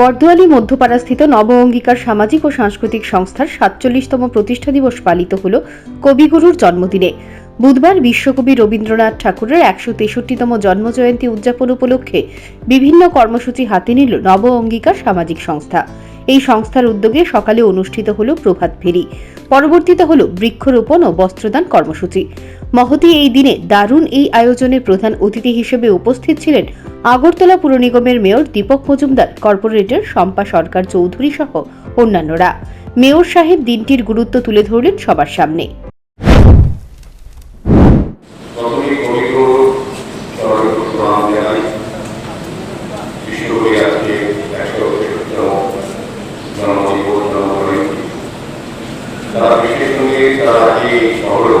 বর্দোয়ালি মধ্যপাড়াস্থিত নব অঙ্গীকার সামাজিক ও সাংস্কৃতিক সংস্থার সাতচল্লিশতম প্রতিষ্ঠা দিবস পালিত হল কবিগুরুর জন্মদিনে। বুধবার বিশ্বকবি রবীন্দ্রনাথ ঠাকুরের একশো তেষট্টিতম জন্মজয়ন্তী উদযাপন উপলক্ষে বিভিন্ন কর্মসূচি হাতে নিল নব অঙ্গীকার সামাজিক সংস্থা। এই সংস্থার উদ্যোগে সকালে অনুষ্ঠিত হল প্রভাত ফেরি পরবর্তীতে হল বৃক্ষরোপণ ও বস্ত্রদান কর্মসূচি। মহতি এই দিনে দারুণ এই আয়োজনে প্রধান অতিথি হিসেবে উপস্থিত ছিলেন আগরতলা পুর নিগমের মেয়র দীপক মজুমদার, কর্পোরেটর শম্পা সরকার চৌধুরী সহ অন্যান্যরা। মেয়র সাহেব দিনটির গুরুত্ব তুলে ধরলেন সবার সামনে। তারা বিশেষ সঙ্গে তারা এই শহরেও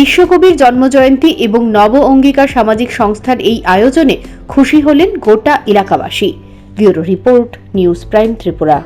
বিশ্বকবির জন্মজয়ন্তী এবং নব অঙ্গীকার সামাজিক সংস্থার এই আয়োজনে খুশি হলেন গোটা এলাকাবাসী। Bureau report, news prime Tripura.